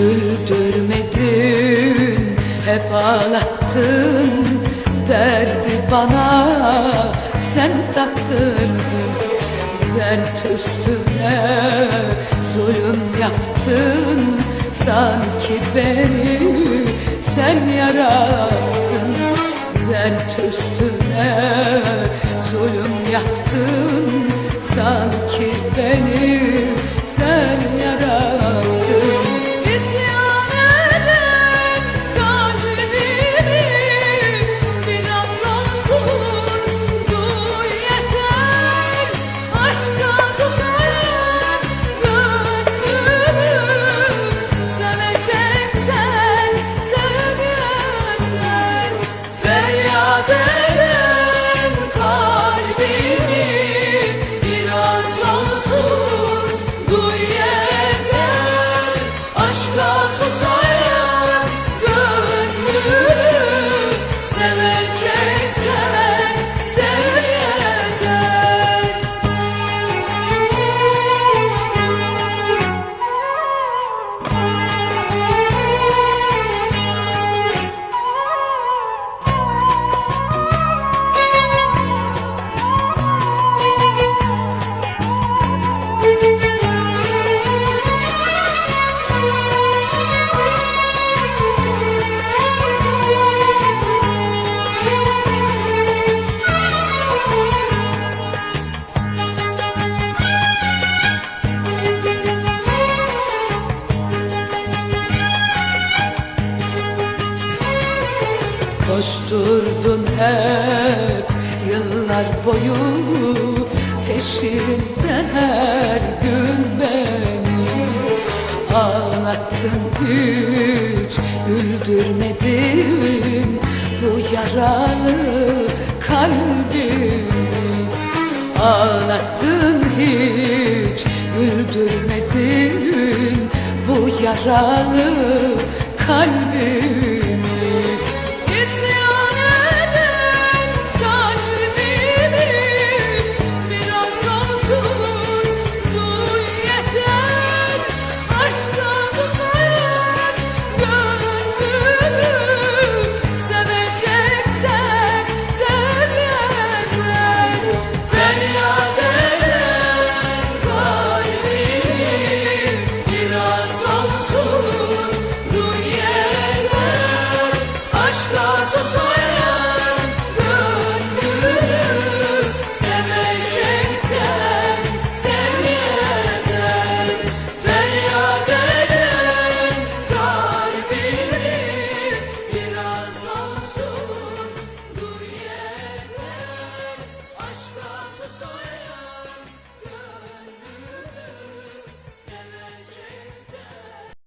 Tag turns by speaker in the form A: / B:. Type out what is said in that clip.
A: güldürmedin Hep ağlattın. Derdi bana Sen taktırdın dert üstüne Zulüm yaptın sanki beni Sen yarattın Aşka susayan gönlümü Seveceksen Koşturdun hep yıllar boyu. Peşinden her gün beni Ağlattın hiç güldürmedin. Bu yaralı kalbimi Ağlattın hiç güldürmedin. Bu yaralı kalbimi